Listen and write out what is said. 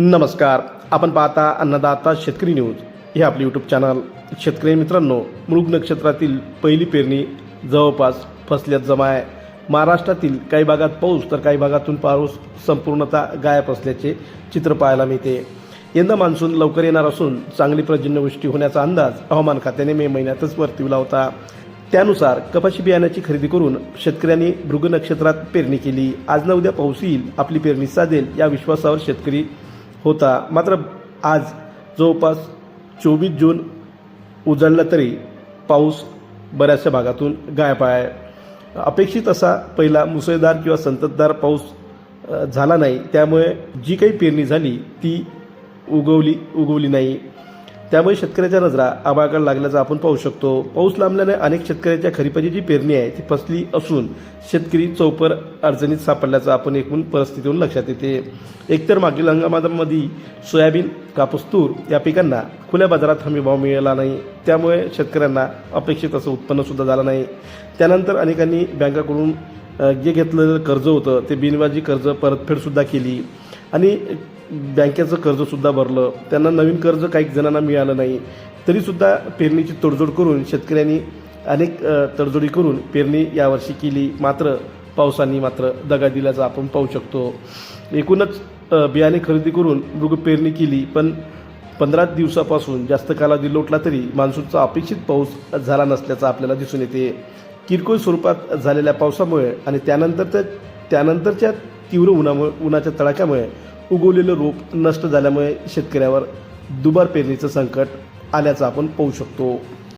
नमस्कार. आपण पाहता अन्नदाता शेतकरी न्यूज. हे आपले यूट्यूब चॅनल शेतकरी मित्रांनो मृग नक्षत्रातील पहिली पेरणी जवळपास फसल्यात जमा आहे. महाराष्ट्रातील काही भागात पाऊस तर काही भागातून पाऊस संपूर्णतः गायब असल्याचे चित्र पाहायला मिळते. यंदा मान्सून लवकर येणार असून चांगली पर्जन्यवृष्टी होण्याचा अंदाज हवामान खात्याने मे महिन्यातच वर्तविला होता त्यानुसार कपाशी बियाण्याची खरेदी करून शेतकऱ्यांनी मृग नक्षत्रात पेरणी केली. आज न उद्या पाऊस येईल. आपली पेरणी साधेल या विश्वासावर शेतकरी होता. मात्र आज जवळपास चोवीस जून उजळला तरी पाऊस बऱ्याचशा भागातून गायब आहे. अपेक्षित असा पहिला मुसळधार किंवा संततधार पाऊस झाला नाही. त्यामुळे जी काही पेरणी झाली ती उगवली उगवली नाही. त्यामुळे शेतकऱ्याच्या नजरा आबाळाकडे लागल्याचं आपण पाहू शकतो. पाऊस लांबल्याने अनेक शेतकऱ्याच्या खरीपाची जी पेरणी आहे ती फसली असून शेतकरी चौपर अडचणीत सापडल्याचं आपण एकूण परिस्थितीवरून लक्षात येते. एकतर मागील हंगामामध्ये सोयाबीन कापूस तूर या पिकांना खुल्या बाजारात हमी भाव मिळाला नाही. त्यामुळे शेतकऱ्यांना अपेक्षित असं उत्पन्नसुद्धा झालं नाही. त्यानंतर अनेकांनी बँकाकडून जे घेतलेलं कर्ज होतं ते बिनवाजी कर्ज परतफेडसुद्धा केली. आणि बँकेचं कर्जसुद्धा भरलं. त्यांना नवीन कर्ज काही जणांना मिळालं नाही. तरीसुद्धा पेरणीची तडजोड करून शेतकऱ्यांनी अनेक तडजोडी करून पेरणी यावर्षी केली. मात्र पावसाने मात्र दगा दिल्याचं आपण पाहू शकतो. एकूणच बियाणे खरेदी करून मृग पेरणी केली. पण पंधरा दिवसापासून जास्त कालावधी लोटला तरी मान्सूनचा अपेक्षित पाऊस झाला नसल्याचं आपल्याला दिसून येते. किरकोळ स्वरूपात झालेल्या पावसामुळे आणि त्यानंतर त्यानंतरच्या तीव्र उन्हामुळे उन्हाच्या तडाख्यामुळे उगवलेलं रोप नष्ट झाल्यामुळे शेतकऱ्यावर दुबार पेरणीचं संकट आल्याचं आपण पाहू शकतो.